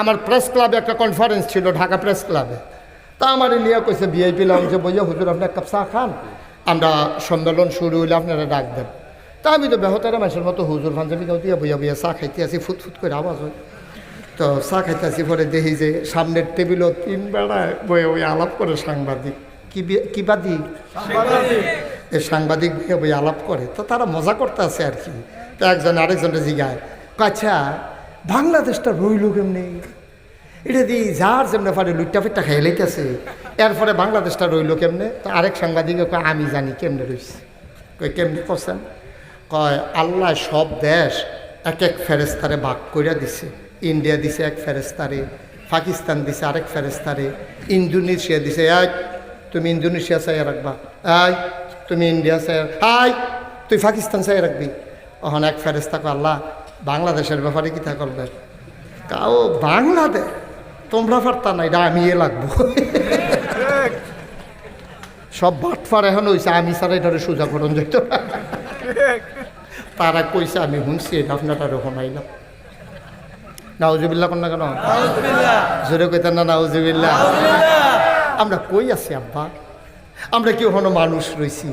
আমার প্রেস ক্লাবে একটা কনফারেন্স ছিল, ঢাকা প্রেস ক্লাবে তা আমার নিয়ে কইছে ভিআইপি লাউঞ্জে বইয়া, হুজুর, আপনি এক কাপ চা খান। আমরা সম্মেলন শুরু হইলে, আপনারা ডাক দেন। তা আমি তো বেহতারা মাসের মতো হুজুর পাঞ্জাবি দাও দিয়ে বইয়া বইয়া চা খাইতে আসি ফুট ফুট করে আওয়াজ হয়। তো চা খাইতে আসি পরে দেখি যে সামনের টেবিলও তিন বেড়ায় বইয়া বইয়া আলাপ করে সাংবাদিক। কি বাদি? এই সাংবাদিক বইয়া বইয়া আলাপ করে। তো তারা মজা করতে আছে আর কি। তো একজন আরেকজনের জিগায় আচ্ছা বাংলাদেশটা রইল কেমনি? এটা দিয়ে যার যেমন পারে লুটটা ফিটটা খাই লাইতেছে, এরপরে বাংলাদেশটা রইল কেমনে? তো আরেক সাংবাদিকে কয়, আমি জানি কেমনে রইছে। কই কেমনে করছেন? কয়, আল্লাহ সব দেশ এক এক ফেরেস্তারে ভাগ করিয়া দিছে। ইন্ডিয়া দিছে এক ফেরেস্তারে পাকিস্তান দিছে আরেক ফেরেস্তারে ইন্দোনেশিয়া দিছে এক তুমি ইন্দোনেশিয়া চাই রাখবা। আই তুমি ইন্ডিয়া চাই আই তুই পাকিস্তান চাই রাখবি। ওখান এক ফেরেস্তা কয়, আল্লাহ বাংলাদেশের ব্যাপারে কি তা করবে? কাও বাংলাদেশ তোমরা পারতা না এটা আমি এ লাগবো। সব বাটফার এখন হয়েছে আমি ছাড়া এটারে সোজা করুন যেত তারা কইছে আমি শুনছি এটা আপনারা শোনাইলাম নাউজুবিল্লা কোন না কেন? জোরে কইতেন না নাউজুবিল্লা আমরা কই আছি আব্বা? আমরা কি হনো মানুষ রইছি?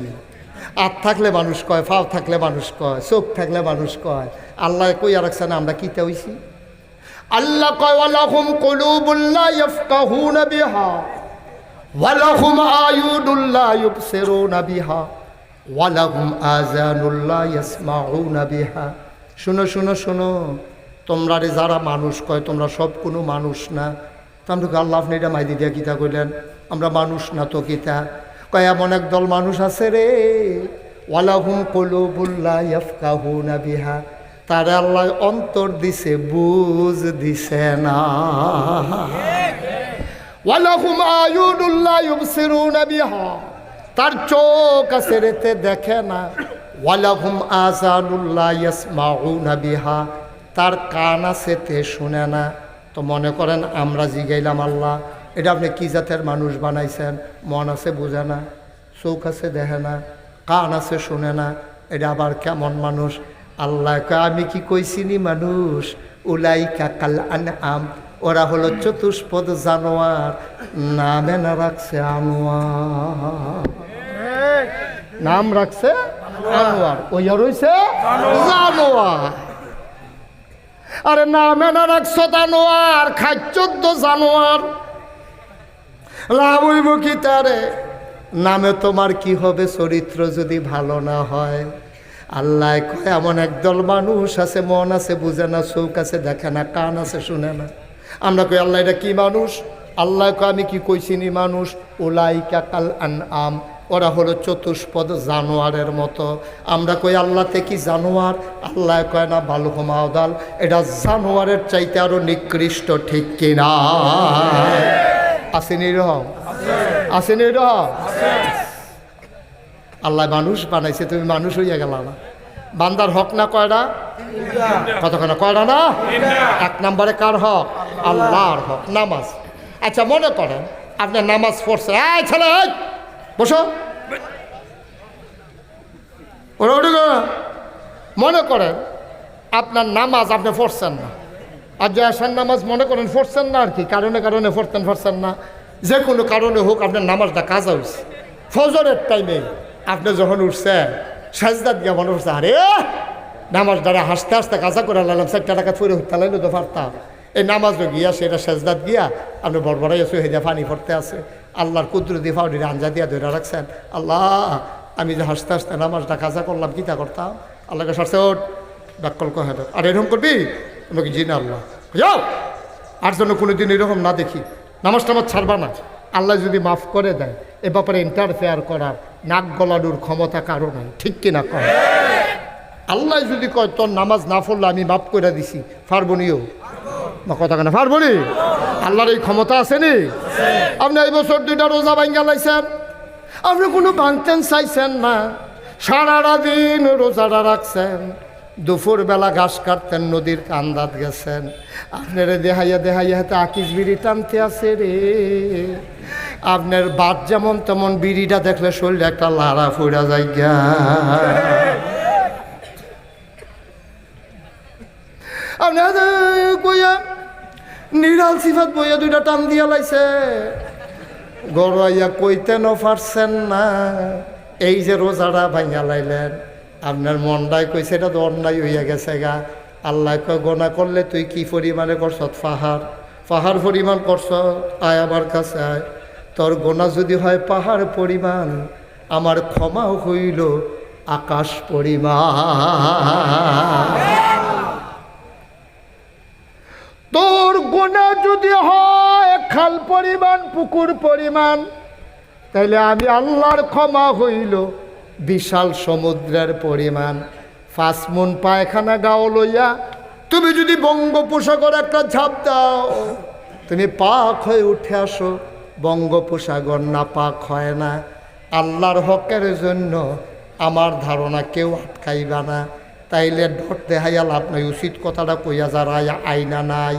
হাত থাকলে মানুষ কয় ফাও থাকলে মানুষ কয় চোখ থাকলে মানুষ কয় আল্লাহ কই আর রাখছে না আমরা কিতে হইছি? আল্লাহ কয়, ওয়ালাহুম কুলুবুল্লা ইয়াফকাহুনা বিহা, ওয়ালাহুম আয়ুনুল্লা ইউবসিরুনা বিহা, ওয়ালাহুম আযানুল্লা ইয়াসমাউনা বিহা। শুনো শুনো শুনো, তোমরা রে যারা মানুষ কয়, তোমরা সব কোনো মানুষ না। তো আমরা আল্লাহ আপনি এটা মাইদি দিয়া কিতা কইলেন? আমরা মানুষ না তো কিতা? কয়, এমন একদল মানুষ আছে রে, ওয়ালাহুম কুলুবুল্লা ইয়াফকাহুনা বিহা। তারা আল্লাহ অন্তর দিছে, বুঝ দিছে না। ওয়ালাহুম আয়ুনুল্লাহ ইউবসিরুনা বিহা। তার চোখ আছে রেতে দেখে না। ওয়ালাহুম আযানুল্লাহ ইয়াসমাউনা বিহা। তার কান আছে তে শুনে না। তো মনে করেন আমরা জিগাইলাম আল্লাহ, এটা আপনি কি জাতের মানুষ বানাইছেন? মন আছে বুঝে না, চোখ আছে দেখে না, কান আছে শুনে না। এটা আবার কেমন মানুষ? আল্লাহ কয়, আমি কি কইছিনি মানুষ? উলাই কাকাল আন আম ওরা হলো চতুষ্পদ জানোয়ার। নামে না রাখছে আনোয়ার। নাম রাখছে আনোয়ার। ওই রইছে জানোয়ার। আরে নামে না রাখছো জানোয়ার। খাচ্চোদ্দ জানোয়ার। লাভ হইব কি তারে? নামে তোমার কি হবে? চরিত্র যদি ভালো না হয়। আল্লাহ কয়, এমন একদল মানুষ আছে, মন আছে, বুঝে না চৌক আছে, দেখে না, কান আছে, শুনে না। আমরা কই, আল্লাহ এটা কি মানুষ? আল্লাহ কয়, আমি কি কইছিনি মানুষ? ওলাই কাকাল আন আম ওরা হলো চতুষ্পদ জানোয়ারের মতো। আমরা কই আল্লাহতে কি জানোয়ার? আল্লাহ কয়, না বালুক মাওদাল এটা জানোয়ারের চাইতে আরও নিকৃষ্ট, ঠিক কিনা আসেনি রহম আসেনি রহম আল্লাহ মানুষ বানাইছে, তুমি মানুষ হইয়া গেল না। বান্দার হক না কয়টা কতক্ষণ কয়টা না? এক নম্বরে কার হক? আল্লাহর হক। নামাজ। আচ্ছা মনে করেন আপনার নামাজ পড়ছে এই ছেলে বসো। মনে করেন আপনার নামাজ আপনি পড়ছেন না। আর যে আসার নামাজ মনে করেন পড়ছেন না আর কি, কারণে কারণে পড়তেন, পড়ছেন না। যে কোনো কারণে হোক আপনার নামাজটা কাজা হয়েছে ফজরের টাইমে আপনি যখন উঠছেন সাজদাত গিয়া মনে করছে আরে, নামাজ দ্বারা হাসতে হাসতে কাজা করে লালাম চারটা টাকা ফুরে লাইলো তো পারতাম। এই নামাজ গিয়া, সেটা সেজদাত গিয়া আপনি বড় বড় এসে হয়ে পানি পড়তে আছে। আল্লাহর কুদরতি ফাউডির আঞ্জা দিয়া ধরে রাখছেন। আল্লাহ, আমি যে হাসতে হাসতে নামাজটা কাজা করলাম কিতা করতাম? আল্লাহকে সারছে, ওঠ ডাক্কল কহে। আর এরকম করবি? তোমাকে জি না আল্লাহ। যাও, আর জন্য কোনো দিন এরকম না দেখি। নামাজ টামাজ ছাড়বা না। আল্লাহ যদি মাফ করে দেয়, এ ব্যাপারে ইন্টারফেয়ার করার নাক গলানোর ক্ষমতা কারও নাই। ঠিক কিনা কয়? আল্লাহ যদি কয়, তোর নামাজ না পড়লে আমি মাফ করে দিছি পারবনিও বা কথা কেন? পারবনি আল্লাহর এই ক্ষমতা আসেনি আপনি এই বছর দুইটা রোজা ভাঙ্গা লাইছেন। আপনি কোনো ভাঙতেন চাইছেন না। সারাটা দিন রোজাটা রাখছেন। দুপুর বেলা ঘাস কাটতেন, নদীর কান্দাত গেছেন। আপনারা দেহাইয়া দেহাইয়া হাতে আকিস বিড়ি টানতে আছে রে। আপনার বাদ যেমন তেমন বিড়িটা দেখলে শরীরে একটা লাড়া ফুরা যায় গা কইয়া নিরাল সিফাত বইয়া দুইটা টান দিয়া লাইছে। গড়াইয়া কইতেন পারছেন না। এই যে রোজাটা ভাঙা লাইলেন। আপনার মনটাই কইছে, এটা তো অন্যায় হইয়া গেছে গা। আল্লাহ গোনা করলে তুই কি পরিমাণে করছ? পাহাড় পাহাড় পরিমাণ করছ? আয় আমার কাছে আয়। তোর গোনা যদি হয় পাহাড় পরিমাণ, আমার ক্ষমাও হইল আকাশ পরিমাণ। তোর গোনা যদি হয় খাল পরিমাণ, পুকুর পরিমাণ, তাইলে আমি আল্লাহর ক্ষমা হইল বিশাল সমুদ্রের পরিমাণ। ফাসমুন পায়খানা গাও লইয়া, তুমি যদি বঙ্গোপসাগর একটা ঝাঁপ দাও, তুমি পাক হয়ে উঠে আসো। বঙ্গোপসাগর না পাক হয় না। আল্লাহর হকের জন্য আমার ধারণা কেউ আটকাইবা না। তাইলে ডট দেখাইয়া লাভ নাই, উচিত কথাটা কইয়া যারা আইনা নাই।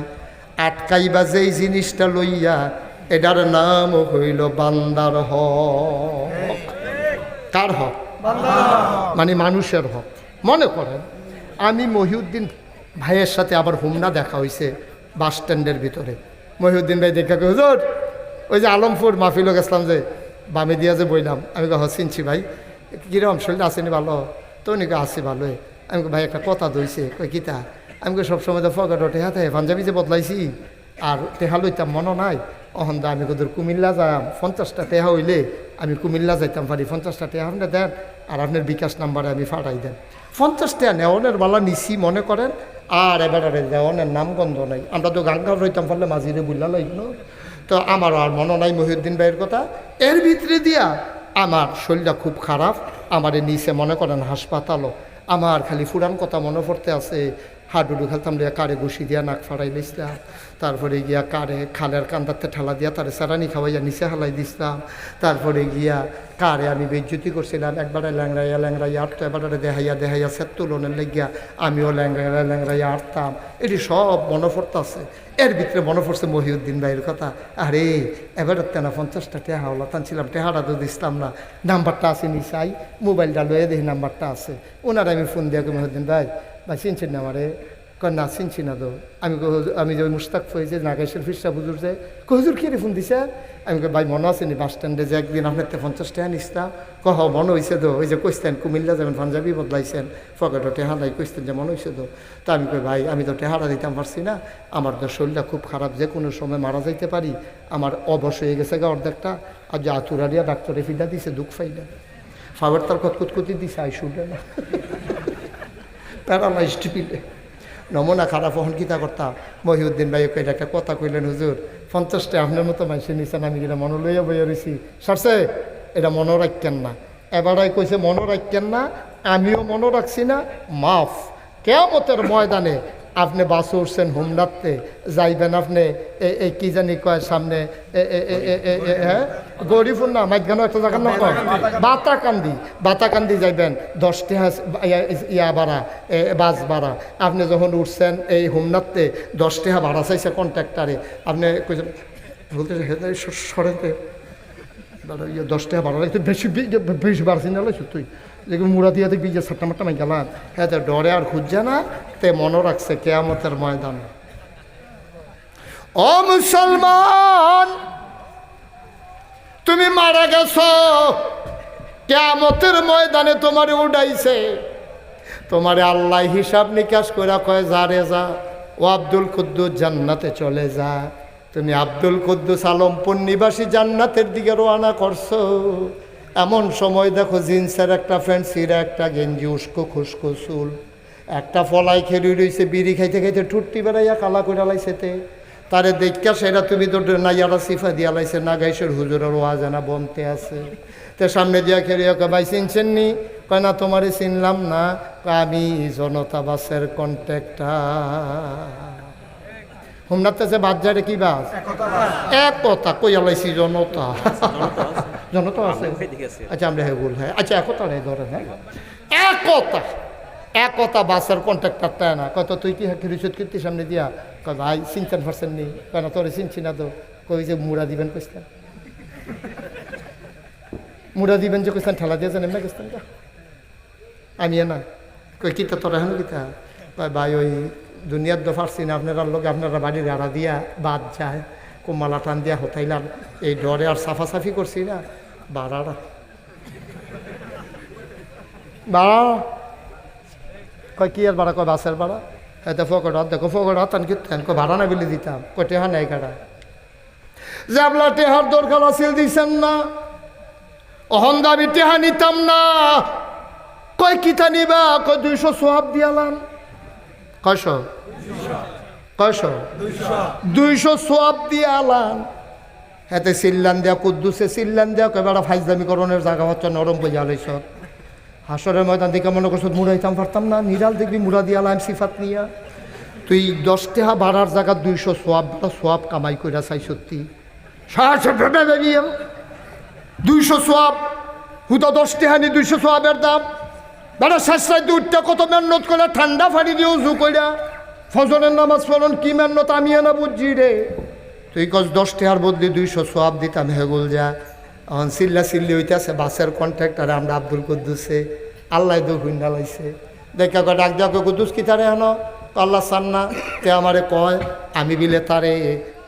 আটকাইবা যেই জিনিসটা লইয়া, এটার নাম হইল বান্দার হক। কার হক? মানে মানুষের হক। মনে করেন আমি মহিউদ্দিন ভাইয়ের সাথে আবার হুমনা দেখা হয়েছে বাস স্ট্যান্ডের ভিতরে। মহিউদ্দিন ভাই দেখা হুজুর ওই যে আলমপুর মাহফিল গেছিলাম যে বামে দিয়া যে বইলাম আমি কহ চিনছি ভাই কীরকম শরীরটা আসেনি ভালো? তো উনি কয়, আছি ভালোই। আমি ভাই একটা কথা দইছে। কই কিতা? আমি সবসময় তো ফকেট ওঠে হাতে পাঞ্জাবি যে বদলাইছি আর টেহা লইতাম মনে নাই। অহন দা আমি কদর কুমিল্লা যাম পঞ্চাশটা টেহা হইলে আমি কুমিল্লা যাইতাম পারি পঞ্চাশটা টেহা আপনি দেন, আর আপনার বিকাশ নাম্বারে আমি ফাটাই দেন। পঞ্চাশ টাকা নেওয়ানের বালা নিছি, মনে করেন, আর এবারে দেওয়ানের নামগন্ধ নাই। আমরা তো গাঙ্গার রইতাম পারলে মাঝিরে বুঝলা লাগল তো আমার আর মনে নাই মহিউদ্দিন ভাইয়ের কথা। এর ভিতরে দিয়া আমার শরীরটা খুব খারাপ। আমারে নিচে মনে করেন, হাসপাতালও। আমার খালি ফুরান কথা মনে পড়তে আছে। হাডুডু খেলতাম দিয়া কারে ঘুষি দিয়া নাক ফাড়াই দিছিলাম তারপরে গিয়া কারে খালের কান্দাতে ঠেলা দিয়া তারে সারানি খাওয়াইয়া নিচে হালাই দিছিলাম। তারপরে গিয়া কারে আমি বেজ্জুতি করছিলাম, একবারে ল্যাংরাইয়া ল্যাংরাইয়া আটতো এবারে দেহাইয়া দেহাইয়া সেত তুলনের লেগিয়া আমিও ল্যাংরাইয়া ল্যাংরাইয়া আটতাম। এটি সব মনে আছে এর ভিতরে মনে পড়ছে মহিউদ্দিন ভাইয়ের কথা। আরে, এবারে তেনা পঞ্চাশটা টেহা হলো টানছিলাম, টেহাটা তো দিছিলাম না। নাম্বারটা আছে নিচাই মোবাইলটা লয়ে দেখি নাম্বারটা আছে। ওনার আমি ফোন দিয়া মহিউদ্দিন ভাই ভাই চিনছেন না আমারে? কয় না চিনছি না তো। আমি আমি যে মুস্তাক ফই যে নাগেশের ফিরসা হুজুর যে কই, হুজুর কি ফোন দিছে? আমি কই, ভাই মনে আছে নি বাস স্ট্যান্ডে যে একদিন আপনার তো পঞ্চাশ টাকা নিছিলাম কহ মনে হয়েছে তো ওই যে কইতেন কুমিল্লা যাবেন পাঞ্জাবি বদলাইছেন পকেটও টেহা নাই কইতেন যে মনে হয়েছে তো। তা আমি কই ভাই আমি তো টেহারা দিতাম পারছি না। আমার তো শরীরটা খুব খারাপ যে কোনো সময় মারা যাইতে পারি। আমার অবশ হয়ে গেছে গা অর্ধেকটা। আর যে আতুরারিয়া ডাক্তারে ফিডা দিছে দুঃখ ফাইলা ফাবার তার কতকুতকুতি দিছে আই শুনে না। প্যারালাইজড পিলে। নমুনা খারাপ হন কিতা করতাম? মহিউদ্দিন ভাই ওকে একটা কথা কইলেন, হুজুর, পঞ্চাশটা আপনার মতো মানুষের নিছেন, আমি এটা মনে লইয়া বইয়া রয়েছি সারছে এটা মনে রাখতেন না। এবারাই কইছে, মনে রাখতেন না, আমিও মনে রাখছি না। মাফ কেমতের ময়দানে আপনি বাস উঠছেন হোমনাথতে যাইবেন আপনি এই কি জানি কয় সামনে হ্যাঁ? গরিবুর না মাঝখানে একটা জায়গার নাম কয়? বাতাকান্দি বাতাকান্দি যাইবেন, দশটি হাস, ইয়া- ভাড়া বাস ভাড়া। আপনি যখন উঠছেন এই হোমনাথতে দশ টাকা ভাড়া চাইছে কন্ট্রাক্টারে। আপনি বলতে সরেতে দাদা ইয়ে দশ টাকা ভাড়া বেশি বেশি বাড়ছি না তুই? দেখুন মুড়া দিয়ে দেখবি যে সাতটা মাট্টা মাই গেলাম হ্যাঁ ডরে আর খুঁজছে না, তে মনে রাখছে কেয়ামতের ময়দান। ও মুসলমান, তুমি মারা গেছ। কেয়ামতের ময়দানে তোমার উডাইছে। তোমার আল্লাহ হিসাব নিকাশ করে কয়, যা রে যা, ও আব্দুল কুদ্দুস জান্নাতে চলে যা। তুমি আব্দুল কুদ্দুস আলমপুর নিবাসী জান্নাতের দিকে রওনা করছ। এমন সময় দেখো জিন্সের একটা প্যান্ট সিরা একটা গেঞ্জি উস্কো খুস্কো চুল একটা ফলাই খেলি রইছে বিড়ি খাইতে খাইতে টুট্টি বেড়াইয়া কালা করে লাইছেতে তারে দেখা সেটা তুমি তো নাইয়ারা সিফা দিয়া লাইছে না গাইছের হুজুরের ওয়াজানা বনতে আছে। তে সামনে দিয়া খেলে ওকে ভাই চিনছেন নি? কয় না তোমারে চিনলাম না আমি জনতা বাসের কন্ট্রাক্টার হোমনাথ আছে বাদ যায় কি বাস? এক কথা কইয়া লাইছি জনতা। জনতা আছে। আচ্ছা আমরা হ্যাঁ ভুল হ্যাঁ। আচ্ছা একতা রে ধরেন হ্যাঁ। একতা একতা বাসের কন্ট্রাক্টারটা না। কত তুই কি রিসুদ কীর্তি সামনে দিয়া? কয় ভাই চিনতেন পারছেন নি। কেন তোরে চিনছি না তো। কই যে মুড়া দিবেন কইছেন। মুড়া দিবেন যে কইছেন ঠেলা দিয়েছেন এমনি কইছেন আমি না। কই কিতা তোরা হেন কিতা কয় ভাই ওই দুনিয়ার তো পারছি না। আপনারা লোক আপনারা বাড়ির আড়া দিয়া বাদ যায়। কোমালা টান দিয়া হতাইলাম। এই ডরে আর সাফাসাফি করছি না। বাড়াড়া বাড়া কয়, কি আর বাড়া কয় বাসের বাড়া এতে ফকট দেখো ফকট হাতান কিতেন কয় ভাড়া না বিলি দিতাম কয়, টেহা নাই কাটা জাবলা টেহার দরকার আছিল দিছেন না। অহন দাবি টেহা নিতাম না। কয় কিতা নিবা কয়, দুইশো সোহাব দিয়ালাম কয়শ? কয়শ? দুইশো। সোয়াব দিয়ালাম হাতে সিল্লান দেয়া, কুদ্দুসে সিল্লান দেয়া কেবারা ফাইজদামি করণের জায়গা হচ্ছে নরম বইয়া লইছ। হাসরের ময়দান দিকে মনে করছ মুড়াইতাম পারতাম না? নিরাল দেখবি মুড়া দিয়ালাম সিফাত নিয়া। তুই দশ টেহা বাড়ার জায়গা দুইশো সোয়াব সোয়াব কামাই কইরা চাই সত্যি। দুইশো সোয়াব, হুদা দশ টেহানি দুইশো সোয়াবের দাম। বেড়া শেষরায় দুধটা কত মেহনত করে ঠান্ডা ফাড়ি দিয়ে উজু কইরা। ফজরের নামাজ পড়ন কি মেহনত আমি না বুঝছি রে। তুই কস দশ টেহার বদলি দুইশো সোয়াব দিতাম হেগুল যা এখন চিল্লা চিল্লি হইতেছে, বাসের কন্ট্রাক্টার আমরা আব্দুল কুদ্দুসে, আল্লাহ দু হুইন্ডা লাইছে। দেখা কয়, ডাক যাকে কুদ্দুস, কি তারে হেন আল্লাহ সান্না তে আমারে কয়, আমি বিলে তারে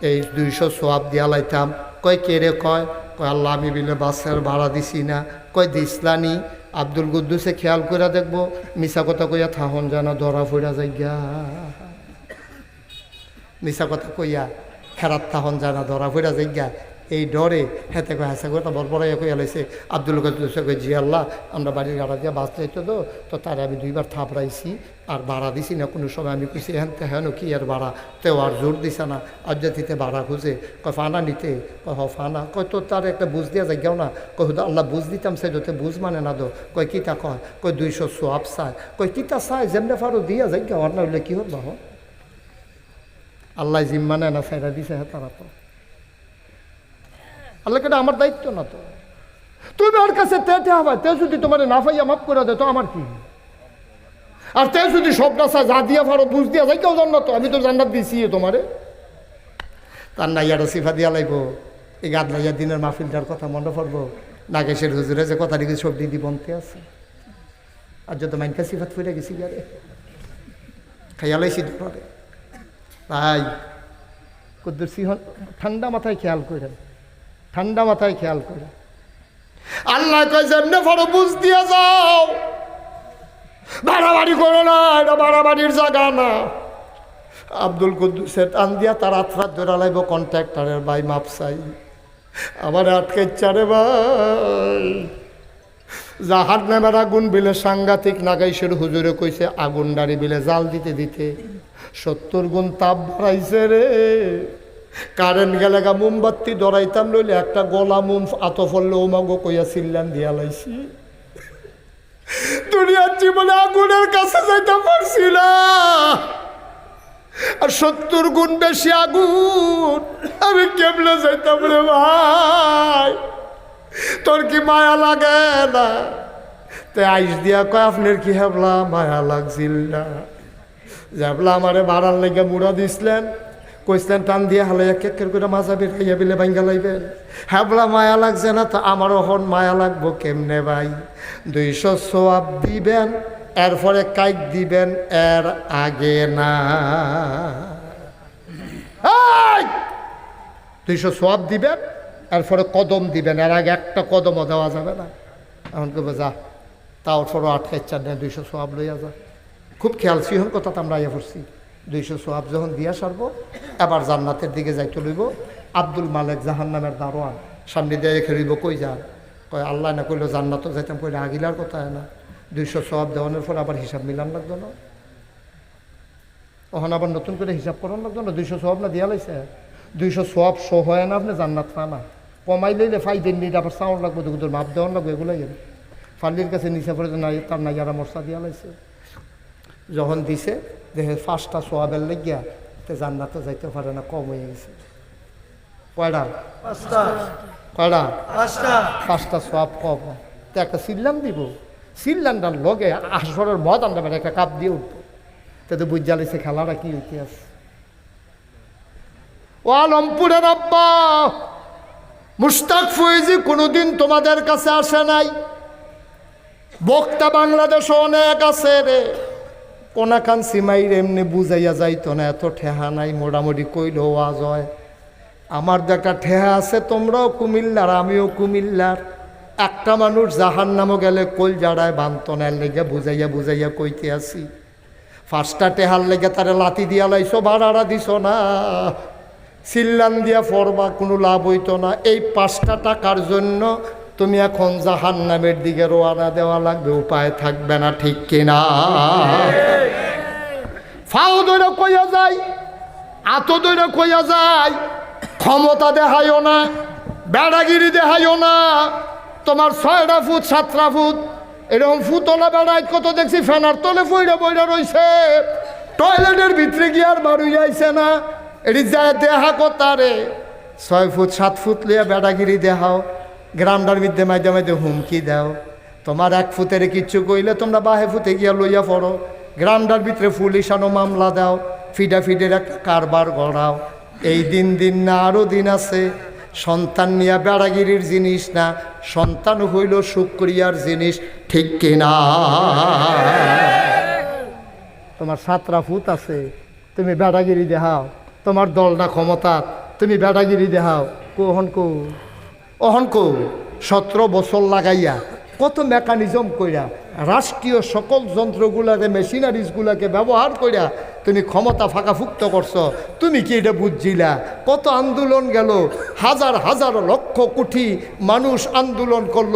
এই দুইশো সোয়াব দিয়া লাইতাম। কয়, কে রে কয়? কয়, আল্লাহ, আমি বিলে বাসের ভাড়া দিছি না। কয়, দিসলানি, আব্দুল কুদ্দুসে খেয়াল করে দেখব মিশা কথা কইয়া থাহন জানা, ধরা ফুরা যাইগা। মিশা কথা কইয়া খেরাত থাহন জানা ধরা ফুরা যাইগা এই ডরে হেতে কয়ে হাসা করে বর বড় কইয়া লাইছে, আব্দুল আল্লাহ, আমরা বাড়ির গাড়া দিয়া বাস যাইতো তো তো তারে আমি দুইবার থাপড়াইছি আর ভাড়া দিছি না, কোনো সময় আমি কইছি হ্যান তে হেন কি আর ভাড়া? তেও আর জোর দিছে না আর অজ্জাতিতে ভাড়া খুঁজে, কয়, ফানা নিতে? কয়, হ, ফানা। কয়, তো তার একটা বুঝ দিয়া যাইগাও না। কয়, হুদা, আল্লাহ বুঝ দিতাম সে যতে বুঝ মানে না দো কয় কিতা কয়? কয়, দুইশো সোয়াব চায় কয় কিতা চায় যেমনে ফারো দিয়া যাইগা আর না হইলে কি হল আল্লাহ জিম্মা নেয় না সাইরা দিছে হ্যাঁ তারা তো। আল্লাহ কেটে আমার দায়িত্ব না তো? তুমি ওর কাছে তেটে হবে, তে যদি তোমার না পাইয়া মাফ করে দে তো আমার কি? আর তে যদি সব চা যা দিয়া পারো, বুঝ দিয়া যাই কেউ জান্নাত আমি তো জান্নাত দিছি তোমারে। তার নাইয়াটা সিফা দিয়া লাগব এই গাদলাইয়া দিনের মাহফিলটার কথা মনে পড়ব। নাগেশের হুজুরে যে কথা লিখে সব দিদি বনতে আছে। আর যত মাইনকা সিফাত ফুটে গেছি গারে খাইয়া লাইছি ধরে তাই কুদ্দুর সিংহ ঠান্ডা মাথায় খেয়াল করে ঠান্ডা মাথায় খেয়াল করে আল্লাহ কয়, যেমনে বুঝ দিয়ে যাও। বাড়াবাড়ি করো না, এটা বাড়াবাড়ির জায়গা না। আব্দুল কুদ্দুসের টান দিয়া তার আত্রাত ধরা লাগবো কন্ট্রাক্টরের ভাই মাপসাই। আমার আটকে চারে ভাই। জাহার নামের আগুন বিলে সাংঘাতিক নাগাইশের হুজুরে কইছে, আগুন ডাড়ি বিলে জাল দিতে দিতে। সত্তর গুণ তাপ বাড়াইছে রে। কারেন্ট গেলে গা মোমবাতি ধরাইতাম লইলে একটা গলা মোম আত ফললে ওমাগো কইয়া সিল্লান দিয়া লাইছি। দুনিয়ার জীবনে আগুনের কাছে যাইতে পারছি না। আর সত্তর গুণ বেশি আগুন, আমি কেমনে যাইতাম রে ভাই? তোর কি মায়া লাগে না? তে আইস দিয়া কয়, আপনার কি হেবলা মায়া লাগছিল না? যাবলা আমারে বাড়ার লেগে মুড়া দিছিলেন। কইসলেন টান দিয়ে হালাইয়া কেকের করে মাজা বের হইয়া বিলে ভাঙ্গা লাইবেন। হ্যাবলা মায়া লাগছে না তো আমারও হন মায়া লাগবো কেমনে ভাই? দুইশো সোয়াব দিবেন, এরপরে কাইক দিবেন, এর আগে না। দুইশো সোয়াব দিবেন, এরপরে কদম দিবেন, এর আগে একটা কদমও দেওয়া যাবে না। এখন কেবো যা, তাও সরো আটকে চার নেয় দুইশো সোয়াব লইয়া যা। খুব খেয়াল সিহন কথা আমরা ইয়ে করছি। দুইশো সোয়াব যখন দিয়া সারবো, এবার জান্নাতের দিকে যাইতে লইব। আব্দুল মালেক জাহান নামের দারোয়ান, সামনে দিয়ে রেখে লইব, কই যান? কয়, আল্লাহ না কইলো জান্নাতও যাইতাম, কইলে আগিলার কথা না। দুইশো সোয়াব দেওয়ানোর পর আবার হিসাব মিলান লাগতো না। ওখানে আবার নতুন করে হিসাব করান লাগতো না, দুইশো সোয়াব না দিয়া লাইছে? দুইশো সোয়াব শো হয় না, আপনি জান্নাত পা না। কমাই লইলে ফাইবেন নিলে আবার সাউন্ড লাগবে দুগুলোর মাপ দেওয়ান লাগবে, এগুলোই ফাল্লির কাছে নিচে পড়ে নাই, তার নাইয়ারা মশলা দিয়া লাইছে। যখন দিছে দেখে ফার্স্টটা সোয়াবের লেগিয়া তে জান্নাতে যাইতে পারে না কম হয়ে গেছে। কয়টা? কয়টা? পাঁচটা। পাঁচটা সোয়াব কম। তো একটা সিল্লাম দিব। সিল্লানটার লগে আসরের মদ আনতে পারে একটা কাপ দিয়ে উঠবো। তাতে বুঝ জ্বালিছে খেলাটা কি হইতে আছে ও আলমপুরের আব্বা মুস্তাক কোনোদিন তোমাদের কাছে আসে নাই। বক্তা বাংলাদেশ অনেক আছে রে। কোনাকান সিমাইর এমনি বুঝাইয়া যাইতো না, এত ঠেহা নাই মোটামুটি কইল আজ হয় আমার দেখা ঠেহা আছে, তোমরাও কুমিল্লার, আমিও কুমিল্লার। একটা মানুষ জাহান নামও গেলে কল জাড়ায় বান্ত নেয় লেগে বুঝাইয়া বুঝাইয়া কইতে আসি। ফার্স্টটা টেহার লেগে তারে লাতি দিয়া লাইছো ভাড়াড়া দিছ না। সিল্লান দিয়া ফরবা কোনো লাভ হইতো না। এই পাঁচটা টাকার জন্য তুমি এখন জাহান নামের দিকে রোয়ানা দেওয়া লাগবে, উপায় থাকবে না, ঠিক কিনা? ফাও দৈরা কইয়া যায়, আত দৈরা কইয়া যায়, ক্ষমতা দেখাইও না, বেড়াগিরি দেখাইও না, তোমার ছয়টা ফুট, সাতটা ফুট, এরকম ফুতলা বেড়াই কত দেখছি ফেনার তলে বইরা বইরা রইছে। টয়লেটের ভিতরে গিয়ে আর বাড়ি যাইছে না, এটি যায় দেহা কতারে ছয় ফুট, সাত ফুট লিয়া বেড়াগিরি দেখাও। গ্রামটার মধ্যে মাঝে মাঝে হুমকি দাও। তোমার এক ফুতের কিচ্ছু কইলে তোমরা বাহে ফুতে গিয়া লইয়া পড়ো। গ্রামটার ভিতরে পুলিশ মামলা দাও ফিডা ফিডের একটা কারবার গড়াও। এই দিন দিন না আরও দিন আছে, সন্তান নিয়া বেড়াগিরির জিনিস না, সন্তান হইল শুক্রিয়ার জিনিস, ঠিক কিনা তোমার সাতরা ফুট আছে, তুমি বেড়াগিরি দেখাও তোমার দল না ক্ষমতা তুমি বেড়াগিরি দেখাও কোহন কো? অহন সতেরো বছর লাগাইয়া কত মেকানিজম কইরা রাষ্ট্রীয় সকল যন্ত্রগুলাকে, মেশিনারিজগুলাকে ব্যবহার করিয়া তুমি ক্ষমতা ফাঁকাফুক্ত করছ। তুমি কি এটা বুঝছিলা? কত আন্দোলন গেল, হাজার হাজার লক্ষ কোটি মানুষ আন্দোলন করল,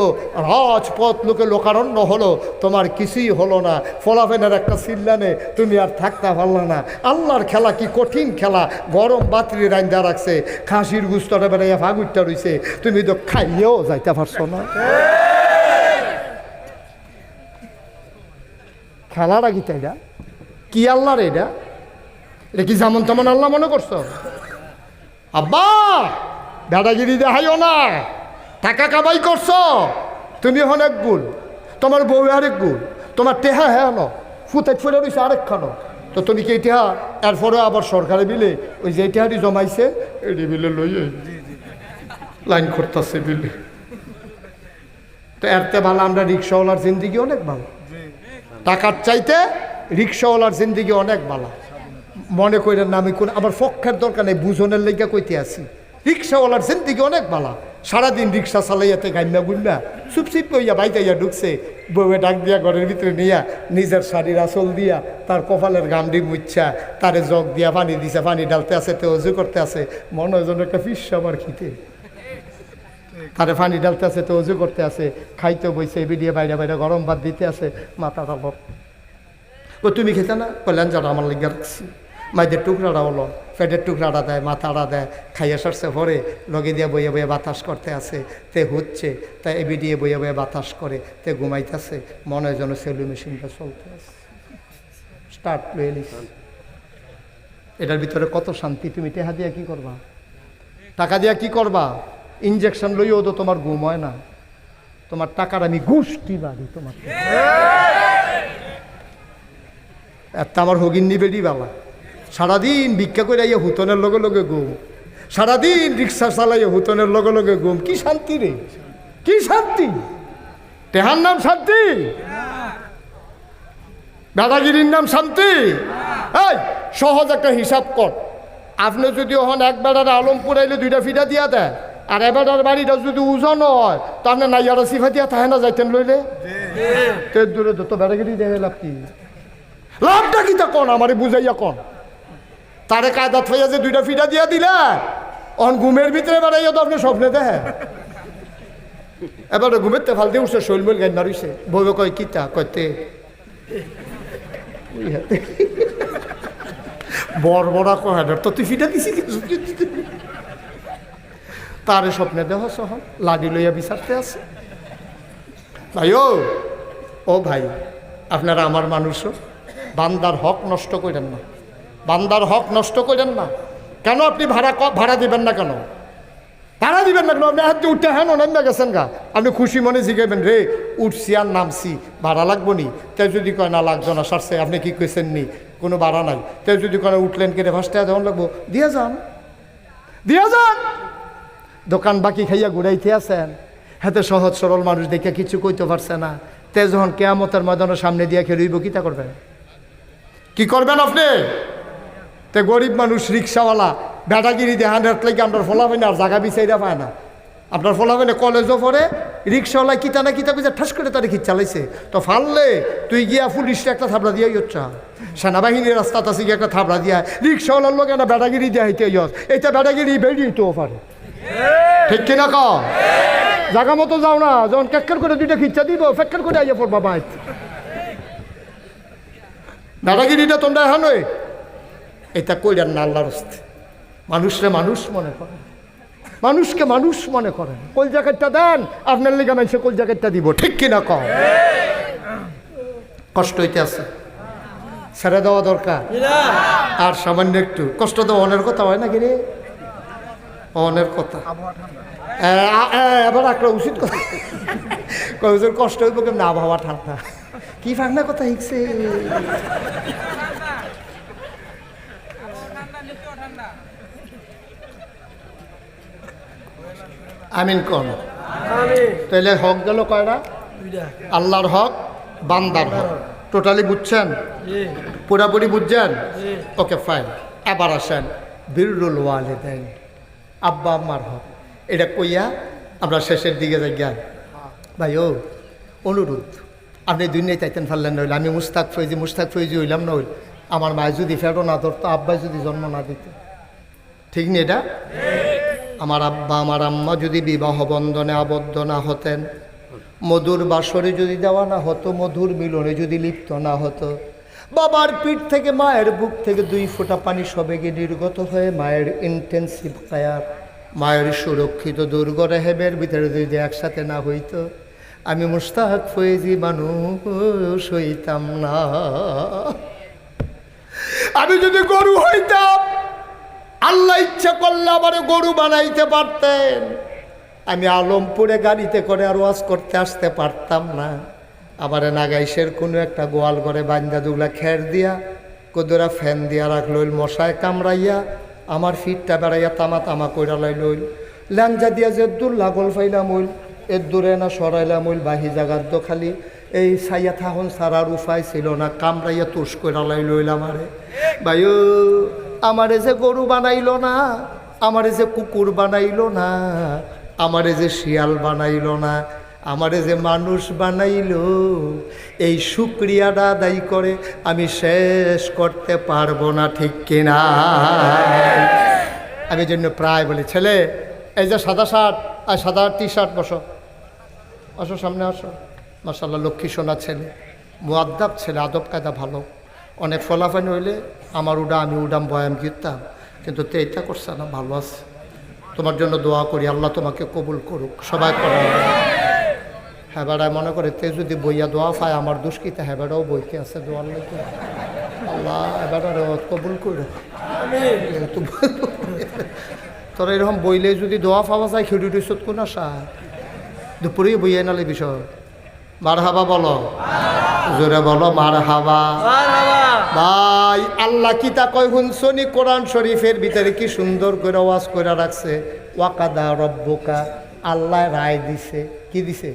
রাজপথ লোকে লোকারণ্য হলো, তোমার কিছুই হলো না। ফলাফেনের একটা সিল্লানে তুমি আর থাকতে পারলা না। আল্লাহর খেলা কি কঠিন খেলা? গরম বাতরি রান্দা রাখছে, খাসির গুস্তটা বেড়াইয়া ফাগুরটা রইছে। তুমি তো খাইয়েও যাইতে পারছ না। খেলাটা কি তাইটা কি আল্লাহর এটা? এটা কি যেমন তেমন আল্লাহ মনে করছ? আব্বা, দাদাগিরি দেখাইও না। টাকা কামাই করছ? তুমি অনেক গুণ। তোমার বউ আরেক গুল তোমার টেহা হ্যাঁ ন ফুতে ফুলে রয়েছে আরেক খানো। তো তুমি কি টেহা? এরপরে আবার সরকারে বিলে ওই যে টেহাটি জমাইছে, এটি বিলে লই লাইন করতেছে বিলে। তো এরতে ভালো আমরা রিক্সাওয়ালার জিন্দিগি অনেক ভালো। টাকার চাইতে রিক্সাওয়ালার জিন্দিগি অনেক ভালো। মনে করেন আমি কোন আমার পক্ষের দরকার নেই, বুঝনের লেগে কইতে আছি। রিক্সাওয়ালার জিন্দিগি অনেক ভালো। সারাদিন রিক্সা চালাইয়াতে গাইমা গুন্না চুপচিপ কইয়া বাইতাইয়া ঢুকছে, বউয়ে ডাক দিয়া ঘরের ভিতরে নিয়া, নিজের শাড়ির আসল দিয়া, তার কপালের গামডি মুচ্ছা তারে জগ দিয়া পানি দিছে, পানি ডালতে আছে তে অজু করতে আছে, মনে হয় যেন একটা ফিস আবার খিতে তারে পানি ডালতে আছে তো অজু করতে আছে খাইতে বইছে বিডিয়ে বাইরে বাইরে গরম ভাত দিতে আছে মাথাটা বক ও, তুমি খেতে না? কল্যাণ যারা আমার লেগে রাখছি। মাইদের টুকরাটা হলো, পেটের টুকরাটা দেয়, মাথাটা দেয়, খাইয়ে সারছে ভরে, লগে দিয়ে বইয়ে বইয়ে বাতাস করতে আছে, তে হচ্ছে তাই এবি দিয়ে বইয়ে বইয়ে বাতাস করে, তে ঘুমাইতেছে, মনে যেন সেলু মেশিনটা চলতে আছে। স্টার্ট এটার ভিতরে কত শান্তি, তুমি টেহা দিয়া কি করবা? টাকা দিয়া কি করবা? ইঞ্জেকশন লইও তো তোমার ঘুম হয় না। তোমার টাকার আমি গুষ্টি বাড়ি তোমার একটা আমার হগিন্নি বেডি বাবা সারাদিন ভিক্ষা করে আইয়া হুতনের লগে লগে ঘুম। সারাদিন রিক্সা চালাইয়া হুতনের লগে লগে ঘুম। কি শান্তি রে? কি শান্তি? তেহার নাম শান্তি? দাদাগিরির নাম শান্তি? এই, সহজ একটা হিসাব কর। আপনি যদি ওখানে এক বেড়ার আলমপুর আইলে দুইটা ফিটা দিয়া দেয় আর এবারের বাড়িটা যদি ওজন হয় তো আপনি নাইয়ারা সিফা দিয়া তাহে না যাইতেন লইলে? তে দূরে তো বেড়াগিরি দেখে লাভ কি? লাভটা কি তা কন? আমারে বুঝাইয়া কন। তারে কায়দা থইয়া যে দুইটা ফিটা দিয়া দিলা, অন ঘুমের ভিতরে বেড়াইয়া তো আপনি স্বপ্নে দেখে এবারে ঘুমের তে ফালতে উঠছে শৈলমৈল গাইন মারিছে। বউবে কয়, কিতা? কয়তে বড় বড় কয় তো তুই ফিটা দিছি তারে স্বপ্নে দেহ সহ লাডি লইয়া বিচারতে আছে। ভাই, ও ও ভাই, আপনারা আমার মানুষও, বান্দার হক নষ্ট করেন না। বান্দার হক নষ্ট করেন না। কেন আপনি ভাড়া ভাড়া দিবেন না কেন? ভাড়া দিবেন না কেন? আপনি হাতে উঠতে হ্যাঁ নামে গেছেন গা। আপনি খুশি মনে জিগাইবেন, রে, উঠছি আর নামছি, ভাড়া লাগবো নি? তাই যদি কয়, না লাগতো না, সারছে, আপনি কি কইছেন নি? কোনো ভাড়া নাই। তাই যদি কয়, উঠলেন কেটে ফার্স্টে যখন লাগবো। দিয়ে যান। দিয়ে যান! দোকান বাকি খাইয়া ঘুরাইতে আছেন? হাতে সহজ সরল মানুষ দেখে কিছু কইতে পারছে না। তে যখন কেয়ামতের ময়দানের সামনে দিয়ে খেয়ে রইব কিতা করবে কি করবেন আপনি? তে গরিব মানুষ, রিক্সাওয়ালা, বেটাগিরি দেহান রাখলে কি আপনার ফলাবেন আর জায়গা বিচাইরা পায় না। আপনার ফলাবেন কলেজও পড়ে, রিক্সাওয়ালা কিতা না কিতা কিতা ঠাস করে তার খিচ চালাইছে। তো ফাললে, তুই গিয়া পুলিশটা একটা থাবড়া দিয়া ইচ্ছা সেনাবাহিনীর রাস্তাত গিয়ে একটা থাবড়া দিয়া, রিক্সাওয়ালার লোক না বেটাগিরি দিয়া হইতে ইয়স এইটা বেটাগিরি বেরিয়ে তো পারে। ঠিক কিনা ক? জাগা মতো যাও না যখন কেক্কার করে দুইটা খিচ্চা দিব ফেক্কার করে আইয়া পড়বা বাইত। দাদাগিরিটা তোমরা এখন এটা কইরার না আল্লাহর হস্তে মানুষরে মানুষ মনে করে। মানুষকে মানুষ মনে করেন কোল জ্যাকেটটা দেন আপনার লিগা মানুষে কোল জ্যাকেটটা দিব। ঠিক কিনা কম কষ্ট হইতে আছে। ছেড়ে দেওয়া দরকার। আর সামান্য একটু। কষ্ট তো অনের কথা হয় না কি রে? অনের কথা। এবার একটা উচিত কথা। কয়েকজন কষ্ট হইব কেমন? আবহাওয়া ঠান্ডা। কি ফাংনা কথা হিকছে? আমিন কন। তাহলে হক গেল কয়টা? আল্লাহর হক বান্দার হক। টোটালি বুঝছেন? পুরাপুরি বুঝছেন? ওকে ফাইন এবার আসেন বিরুল ওয়ালে দেন আব্বা, আম্মার হক। এটা কইয়া আমরা শেষের দিকে যাই জ্ঞান ভাই, ও, অনুরোধ। আপনি দুনিয়ায় চাইতেন পারলেন নইলে, আমি মুস্তাক ফৈজি মুস্তাক ফৈজি হইলাম নইল। আমার মায় যদি ফেরো না ধরতো আব্বা যদি জন্ম না দিত। ঠিক নি এটা? আমার আব্বা, আমার আম্মা যদি বিবাহ বন্ধনে আবদ্ধ না হতেন, মধুর বাসরে যদি দেওয়া না হতো, মধুর মিলনে যদি লিপ্ত না হতো বাবার পিঠ থেকে, মায়ের বুক থেকে দুই ফোঁটা পানি সবেগে নির্গত হয়ে মায়ের ইন্টেন্সিভ কায়ার মায়ের সুরক্ষিত দুর্গ রেহেবের ভিতরে যদি একসাথে না হইতো, আমি মুস্তাক ফয়েজি মানুষ হইতাম না। আমি যদি গরু হইতাম, আল্লাহ ইচ্ছা করলে আমার গরু বানাইতে পারতেন। আমি আলমপুরে গাড়িতে করে আর ওয়াজ করতে আসতে পারতাম না। আবার নাগাইশের কোনো একটা গোয়াল করে বান্দা দুগলা খের দিয়া, কদুরা ফ্যান দিয়া রাখল মশায় কামড়াইয়া আমার ফিটটা বেড়াইয়া তামা তামা কইরা লাইল ল্যাংজা দিয়া যে দূর লাগল ফাইলাম হইল এর দূরে না সরাইলাম হইল, বাহি জাগার দো খালি। এই সাইয়া থাহন সারার উপায় ছিল না, কামড়াইয়া তুষ কইরা লাইল আমারে। ভাইও, আমারে যে গরু বানাইল না, আমারে যে কুকুর বানাইল না, আমারে যে শিয়াল বানাইল না আমারে যে মানুষ বানাইল, এই শুক্রিয়াটা আদায় করে আমি শেষ করতে পারব না, ঠিক কিনা? আমি জন্য প্রায় বলি, ছেলে, এই যে সাদা শার্ট আর সাদা টি শার্ট বসো। আসো সামনে, আসো। মাসাল্লাহ লক্ষ্মী সোনা ছেলে, মুআদ্দাব ছেলে, আদব কায়দা ভালো। অনেক ফলাফানি হইলে আমার উডা, আমি উডাম, বয়াম গিরতাম। কিন্তু তে এটা করছে না, ভালো আছে। তোমার জন্য দোয়া করি, আল্লাহ তোমাকে কবুল করুক। সবাই করা হ্যাঁ মনে করে, তে যদি বইয়া দোয়া পায়, আমার দুষ্কিতে হ্যাঁ বইকে আছে, দোয়ার লেগে। আল্লাহ এবার কবুল করো। তোরা এরকম বইলে যদি দোয়া পাওয়া যায়, খেড়ি সত কোন আসা দুপুরেই বইয়ে নালে বিষয় মার হাবা বলো। জোরে বলো মার হাবা ভাই, আল্লাহ কি তা কয় শুনছনি কোরআন শরীফের ভিতরে কি সুন্দর করে ওয়াজ করে রাখছে, ওয়াকাদা রব্বকা আল্লাহ রায় দিছে। কি দিছে?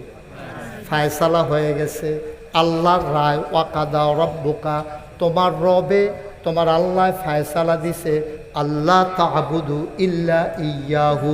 ফায়সালা হয়ে গেছে। আল্লাহর রায়, ওয়াকাদা রব্বুকা, তোমার রবে তোমার আল্লাহ ফায়সালা দিছে। আল্লাহ তাহাবুদু ইল্লা ইয়াহু।